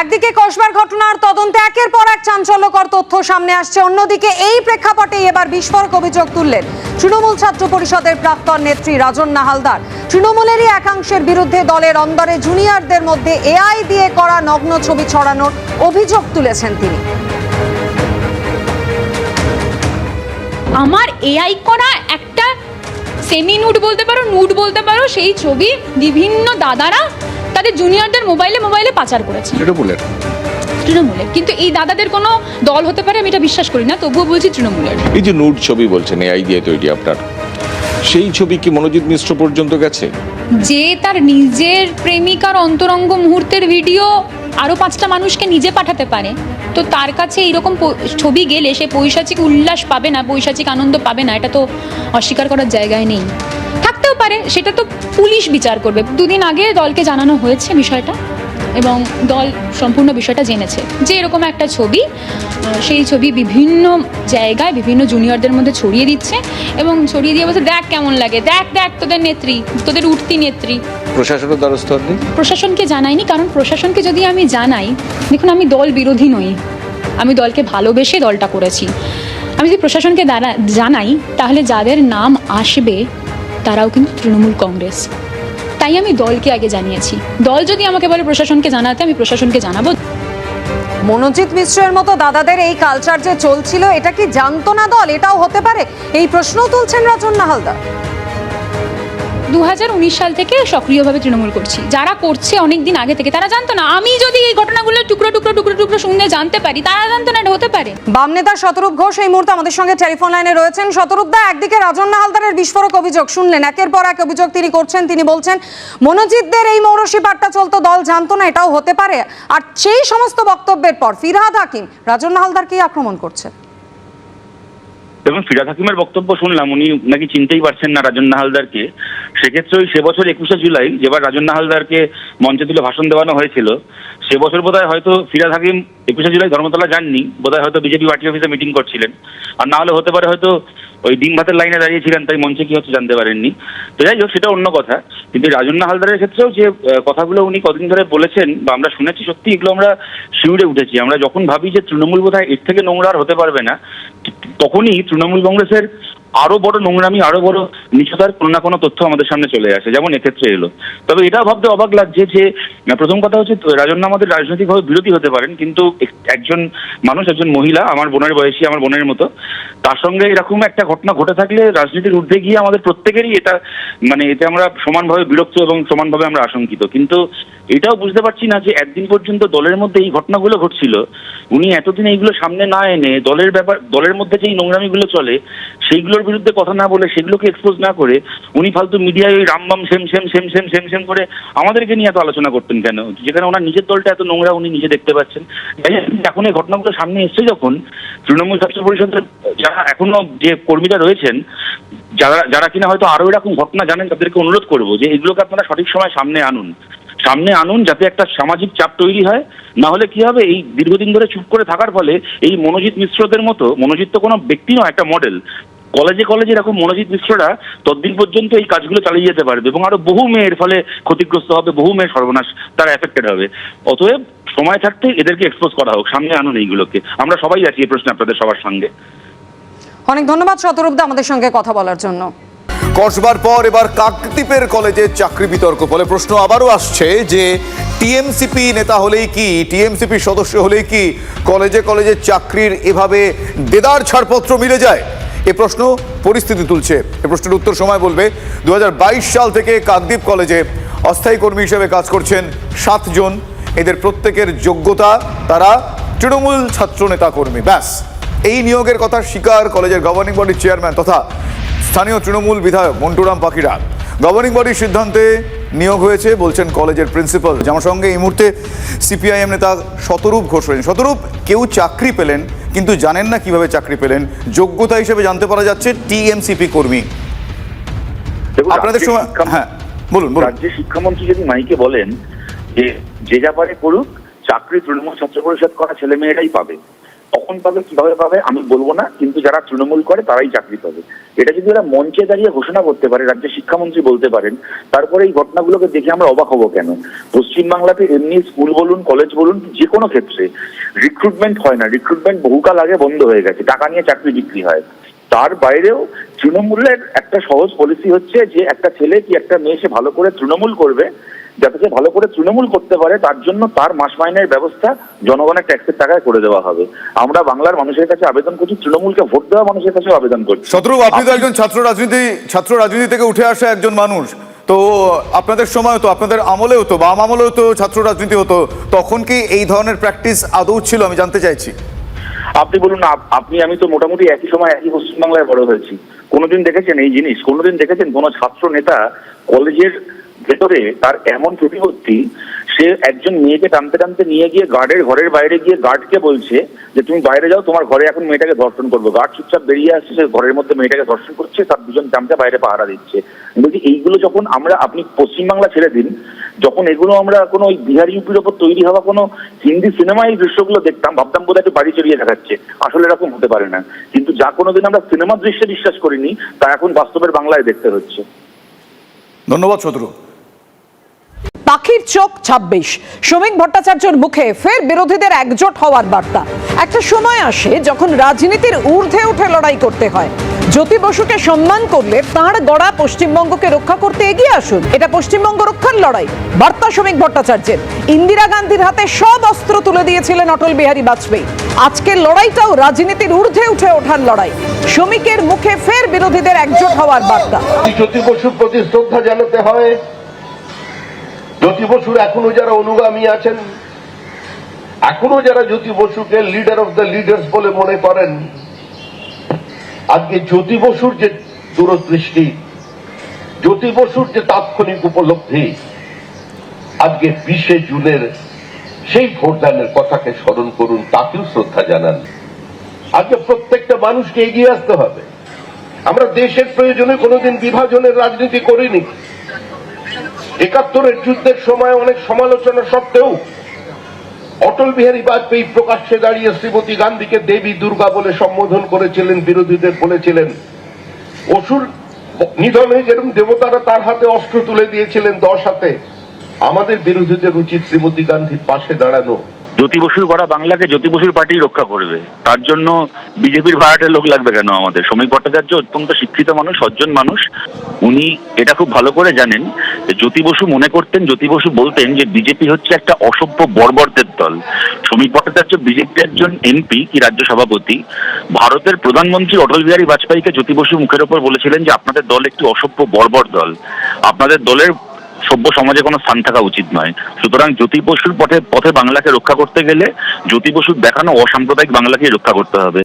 একদিকে কসবার ঘটনার তদন্তে একের পর এক চাঞ্চল্যকর তথ্য সামনে আসছে। অন্যদিকে এই প্রেক্ষাপটে এবার বিস্ফোরক অভিযোগ তুললেন তৃণমূল ছাত্র পরিষদের প্রাক্তন নেত্রী রাজন নাহালদার তৃণমূলেরই একাংশের বিরুদ্ধে দলের অন্দরে জুনিয়রদের মধ্যে এআই দিয়ে করা নগ্ন ছবি ছড়ানোর অভিযোগ তুলেছেন তিনি। আমার এআই করা একটা সেমি নুড বলতে পারো নুড বলতে পারো, সেই ছবি বিভিন্ন দাদারা তাদের জুনিয়রদের মোবাইলে মোবাইলে পাচার করেছে। তৃণমূলের। তৃণমূলের। কিন্তু এই দাদাদের কোনো দল হতে পারে আমি এটা বিশ্বাস করি না তবুও বলছি তৃণমূলের। এই যে নোট ছবি বলছেন এই দিয়ে তৈরি আপনার। সেই ছবি কি মনোজিৎ মিশ্র পর্যন্ত গেছে? যে তার নিজের প্রেমিকার অন্তরঙ্গ মুহূর্তের ভিডিও আরও পাঁচটা মানুষকে নিজে পাঠাতে পারে, তো তার কাছে এইরকম ছবি গেলে সে পৈশাচিক উল্লাস পাবে না, পৈশাচিক আনন্দ পাবে না, এটা তো অস্বীকার করার জায়গায় নেই। থাকতেও পারে, সেটা তো পুলিশ বিচার করবে। দুদিন আগে দলকে জানানো হয়েছে বিষয়টা। এবং দল সম্পূর্ণ বিষয়টা জেনেছে। যে এরকম একটা ছবি সেই ছবি বিভিন্ন জায়গায় বিভিন্ন জুনিয়রদের মধ্যে ছড়িয়ে দিচ্ছে এবং ছড়িয়ে দিয়ে বলছে দেখ কেমন লাগে দেখ দেখ তোদের নেত্রী তোদের উঠতি নেত্রী। প্রশাসনের দ্বারস্থ প্রশাসনকে জানাইনি কারণ প্রশাসনকে যদি আমি জানাই দেখুন আমি দল বিরোধী নই। আমি দলকে ভালোবেসে দলটা করেছি। আমি যদি প্রশাসনকে দাঁড়া- জানাই তাহলে যাদের নাম আসবে তারাও কিন্তু তৃণমূল কংগ্রেস। তাই আমি দলকে আগে জানিয়েছি। দল যদি আমাকে বলে প্রশাসনকে জানাতে আমি প্রশাসনকে জানাব। মনোজিৎ মিশ্রের মতো দাদাদের এই কালচার যে চলছিল এটা কি জানতো না দল? এটাও হতে পারে? এই প্রশ্ন তুলছেন রাজন নাহালদার দু সাল থেকে সক্রিয়ভাবে তৃণমূল করছি। যারা করছে অনেক দিন আগে থেকে তারা জানতো না। আমি যদি এই ঘটনাগুলো টুকরো টুকরো টুকরো টুকরো শুনে জানতে পারি, তারা জানতো না হতে পারে। বাম নেতা শতরূপ ঘোষ এই মুহূর্তে আমাদের সঙ্গে টেলিফোন লাইনে রয়েছেন। শতরূপ দা একদিকে রাজন হালদারের বিস্ফোরক অভিযোগ শুনলেন, একের পর এক অভিযোগ তিনি করছেন, তিনি বলছেন, মনোজিতদের এই মৌরসী পাট্টা চলতো, দল জানতো না, এটাও হতে পারে। আর সেই সমস্ত বক্তব্যের পর ফিরহাদ হাকিম, রাজন হালদারকেই আক্রমণ করছে। এবং ফিরাদ হাকিমের বক্তব্য শুনলাম, উনি নাকি চিনতেই পারছেন না রাজন নাহালদারকে। সেক্ষেত্রে ওই সে বছর একুশে জুলাই, যেবার রাজন নাহালদারকে মঞ্চে তুলে ভাষণ দেওয়ানো হয়েছিল সে বছর বোধহয় হয়তো ফিরাদ হাকিম একুশে জুলাই ধর্মতলা যাননি, বোধহয় হয়তো বিজেপি পার্টি অফিসে মিটিং করছিলেন। আর না হলে হতে পারে হয়তো ওই ডিম ভাতের লাইনে দাঁড়িয়েছিলেন, তাই মঞ্চে কি হচ্ছে জানতে পারেননি। তো যাই হোক, সেটা অন্য কথা। কিন্তু রাজন হালদারের ক্ষেত্রেও যে কথাগুলো উনি কদিন ধরে বলেছেন, বা আমরা শুনেছি সত্যি, এগুলো আমরা শিউরে উঠেছি। আমরা যখন ভাবি যে তৃণমূল বোধহয় এর থেকে নোংরা আর হতে পারবে না তখনই তৃণমূল কংগ্রেসের আরও বড় নোংরামি, আরও বড় নিষেধার কোনো না কোনো তথ্য আমাদের সামনে চলে আসে, যেমন এক্ষেত্রে এলো। তবে এটা ভাবতে অবাক লাগছে যে প্রথম কথা হচ্ছে, রাজন্য আমাদের রাজনৈতিকভাবে বিরোধী হতে পারেন, কিন্তু একজন মানুষ, একজন মহিলা, আমার বোনের বয়সী, আমার বোনের মতো তার সঙ্গে এরকম একটা ঘটনা ঘটে থাকলে রাজনীতির ঊর্ধ্বে গিয়ে আমাদের প্রত্যেকেরই এটা মানে এতে আমরা সমানভাবে বিরক্ত এবং সমানভাবে আমরা আশঙ্কিত। কিন্তু এটাও বুঝতে পারছি না যে একদিন পর্যন্ত দলের মধ্যে এই ঘটনাগুলো ঘটছিল। উনি এতদিন এইগুলো সামনে না এনে দলের ব্যাপার, দলের মধ্যে যেই নোংরামিগুলো চলে, সেইগুলোর বিরুদ্ধে কথা না বলে সেগুলোকে এক্সপোজ না করে উনি ফালতু মিডিয়ায় ওই Rambam same same same same same same করে আমাদেরকে নিয়ে এত আলোচনা করতেন কেন? যেখানে ওনার নিজের দলটা এত নোংরা উনি নিজে দেখতে পাচ্ছেন। এখন এই ঘটনাগুলো সামনে এসছে যখন তৃণমূল ছাত্র পরিষদের যারা এখনও যে কর্মীরা রয়েছেন, যারা যারা কিনা হয়তো আরও এরকম ঘটনা জানেন, তাদেরকে অনুরোধ করব যে এগুলোকে আপনারা সঠিক সময় সামনে আনুন। সামনে আনুন যাতে একটা সামাজিক চাপ তৈরি হয়, না হলে কি হবে, এই দীর্ঘদিন ধরে চুপ করে থাকার ফলে এই মনোজিৎ মিশ্রদের মতো, মনোজিৎ তো কোনো ব্যক্তি নয়, একটা মডেল কলেজে কলেজে এরকম মনোজিৎ মিশ্ররা ততদিন পর্যন্ত এই কাজগুলো চালিয়ে যেতে পারবে এবং আরও বহু মেয়ের ফলে ক্ষতিগ্রস্ত হবে, বহু মেয়ের সর্বনাশ তারা এফেক্টেড হবে। অতএব সময় থাকতে এদেরকে এক্সপোজ করা হোক সামনে আনুন এইগুলোকে। আমরা সবাই আছি এই প্রশ্নে আপনাদের সবার সঙ্গে। অনেক ধন্যবাদ শতরূপদা আমাদের সঙ্গে কথা বলার জন্য। কসবার পর এবার কাকদ্বীপের কলেজে চাকরি বিতর্ক ফলে প্রশ্ন আবারও আসছে যে টিএমসিপি নেতা হলেই কি টিএমসিপি সদস্য হলেই কি কলেজে কলেজে চাকরির এভাবে দেদার ছাড়পত্র মিলে যায়? এ প্রশ্ন পরিস্থিতি তুলছে। এ প্রশ্নের উত্তর সময় বলবে দু হাজার বাইশ সাল থেকে কাকদ্বীপ কলেজে অস্থায়ী কর্মী হিসেবে কাজ করছেন সাতজন এদের প্রত্যেকের যোগ্যতা তারা তৃণমূল ছাত্র নেতা কর্মী ব্যাস। এই নিয়োগের কথা স্বীকার কলেজের গভর্নিং বডির চেয়ারম্যান তথা স্থানীয় তৃণমূল বিধায়ক মন্টুরাম পাখিরা। গভর্নিং বডির সিদ্ধান্তে নিয়োগ হয়েছে বলছেন কলেজের প্রিন্সিপাল যেমন সঙ্গে এই মুহূর্তে সিপিআইএম নেতা শতরূপ ঘোষ রয়েছেন। শতরূপ কেউ চাকরি পেলেন কিন্তু জানেন না কীভাবে চাকরি পেলেন। যোগ্যতা হিসেবে জানতে পারা যাচ্ছে টিএমসিপি কর্মী। আপনাদের সময় হ্যাঁ বলুন বলুন। রাজ্যের শিক্ষামন্ত্রী যদি মাইকে বলেন যে যে যা পারে করুক, চাকরি, তৃণমূল ছাত্র পরিষদ করা ছেলে মেয়েরাই পাবে। কখন পাবে, কীভাবে পাবে, আমি বলব না, কিন্তু যারা তৃণমূল করে, তারাই চাকরি পাবে। এটা যদি ওরা মঞ্চে দাঁড়িয়ে ঘোষণা করতে পারে, রাজ্যের শিক্ষামন্ত্রী বলতে পারেন, তারপরে এই ঘটনাগুলোকে দেখে আমরা অবাক হব কেন? পশ্চিমবাংলাতে এমনি স্কুল বলুন, কলেজ বলুন, যে কোনো ক্ষেত্রে রিক্রুটমেন্ট হয় না। রিক্রুটমেন্ট বহুকাল আগে বন্ধ হয়ে গেছে, টাকা নিয়ে চাকরি বিক্রি হয়। তার বাইরেও তৃণমূলের একটা সহজ পলিসি হচ্ছে যে, একটা ছেলে কি একটা মেয়ে সে ভালো করে তৃণমূল করবে? যাতে সে ভালো করে তৃণমূল করতে পারে তার জন্য তার মাস মাইনের ব্যবস্থা জনগণের ট্যাক্সের টাকায় করে দেওয়া হবে। আমরা বাংলার মানুষের কাছে আবেদন করছি তৃণমূলকে ভোট দেওয়া মানুষের কাছে আবেদন করছি। শত্রু আপনি তো একজন ছাত্র রাজনীতি ছাত্র রাজনীতি থেকে উঠে আসা একজন মানুষ। তো আপনাদের সময় তো আপনাদের আমলেও তো বাম আমলেও তো ছাত্র রাজনীতি হতো। তখন কি এই ধরনের প্র্যাকটিস আদৌ ছিল? আমি জানতে চাইছি। আপনি বলুন আপনি আমি তো মোটামুটি একই সময় একই পশ্চিমবাংলায় বড় হয়েছি। কোনোদিন দেখেছেন এই জিনিস? কোনোদিন দেখেছেন কোনো ছাত্র নেতা কলেজের ভেতরে তার এমন প্রতিপত্তি, সে একজন মেয়েকে টানতে টানতে নিয়ে গিয়ে গার্ডের ঘরের বাইরে গিয়ে গার্ডকে বলছে যে, তুমি বাইরে যাও, তোমার ঘরে এখন মেয়েটাকে ধর্ষণ করব। গার্ড চুপচাপ বেরিয়ে আসছে, সে ঘরের মধ্যে মেয়েটাকে ধর্ষণ করছে, তার দুজন চামচা বাইরে পাহারা দিচ্ছে। বলছি, এইগুলো যখন আমরা, আপনি পশ্চিমবাংলা ছেড়ে দিন, যখন এগুলো আমরা কোনো ওই বিহার ইউপির ওপর তৈরি হওয়া কোনো হিন্দি সিনেমায় এই দৃশ্যগুলো দেখতাম, ভাবতাম বোধহয় একটু বাড়ি চড়িয়ে দেখাচ্ছে। আসলে এরকম হতে পারে না। কিন্তু যা কোনোদিন আমরা সিনেমার দৃশ্যে বিশ্বাস করিনি, তা এখন বাস্তবের বাংলায় দেখতে হচ্ছে। ধন্যবাদ, শত্রু। পাখির চোখ ছাব্বিশ। শ্রমিক ভট্টাচার্যের মুখে ফের বিরোধীদের একজোট হওয়ার বার্তা। একটা সময় আসে যখন রাজনীতির ঊর্ধ্বে উঠে লড়াই করতে হয়। জ্যোতি বসুকে সম্মান করলে তাঁর গড়া পশ্চিমবঙ্গকে রক্ষা করতে এগিয়ে আসুন। এটা পশ্চিমবঙ্গ রক্ষার লড়াই। বার্তা শ্রমিক ভট্টাচার্যের। ইন্দিরা গান্ধীর হাতে সব অস্ত্র তুলে দিয়েছিলেন অটল বিহারী বাজপেয়ী। আজকের লড়াইটাও রাজনীতির ঊর্ধ্বে উঠে ওঠার লড়াই। শ্রমিকের মুখে ফের বিরোধীদের একজোট হওয়ার বার্তা। জ্যোতি বসুর প্রতি শ্রদ্ধা জানাতে হয় জ্যোতি বসুর এখনও যারা অনুগামী আছেন, এখনও যারা জ্যোতি বসুকে লিডার অফ দ্য লিডার্স বলে মনে করেন, আজকে জ্যোতি বসুর যে দূরদৃষ্টি, জ্যোতি বসুর যে তাৎক্ষণিক উপলব্ধি, আজকে বিশে জুনের সেই ভোটদানের কথাকে স্মরণ করুন, তাকেও শ্রদ্ধা জানান। আজকে প্রত্যেকটা মানুষকে এগিয়ে আসতে হবে। আমরা দেশের প্রয়োজনে কোনোদিন বিভাজনের রাজনীতি করিনি। একাত্তরের যুদ্ধের সময় অনেক সমালোচনা সত্ত্বেও অটল বিহারী বাজপেয়ী প্রকাশ্যে দাঁড়িয়ে শ্রীমতী গান্ধীকে দেবী দুর্গা বলে সম্বোধন করেছিলেন, বিরোধীদের বলেছিলেন। অসুর নিধনে যেরকম দেবতারা তার হাতে অস্ত্র তুলে দিয়েছিলেন দশ হাতে, আমাদের বিরোধীদের উচিত শ্রীমতী গান্ধীর পাশে দাঁড়ানো। জ্যোতি বসুর করা বাংলাকে জ্যোতি বসুর পার্টি রক্ষা করবে। তার জন্য বিজেপির ভাড়াটের লোক লাগবে কেন আমাদের? শ্রমিক ভট্টাচার্য অত্যন্ত শিক্ষিত মানুষ, সজ্জন মানুষ। উনি এটা খুব ভালো করে জানেন জ্যোতি বসু মনে করতেন, জ্যোতি বসু বলতেন যে বিজেপি হচ্ছে একটা অসভ্য বর্বরদের দল। শ্রমিক ভট্টাচার্য বিজেপির একজন এমপি, কি রাজ্য সভাপতি। ভারতের প্রধানমন্ত্রী অটল বিহারী বাজপেয়ীকে জ্যোতি বসু মুখের ওপর বলেছিলেন যে আপনাদের দল একটি অসভ্য বর্বর দল। আপনাদের দলের সভ্য সমাজে কোনো স্থান থাকা উচিত নয়। সুতরাং জ্যোতি বসুর পথে পথে বাংলাকে রক্ষা করতে গেলে জ্যোতি বসুর দেখানো অসাম্প্রদায়িক বাংলাকেই রক্ষা করতে হবে।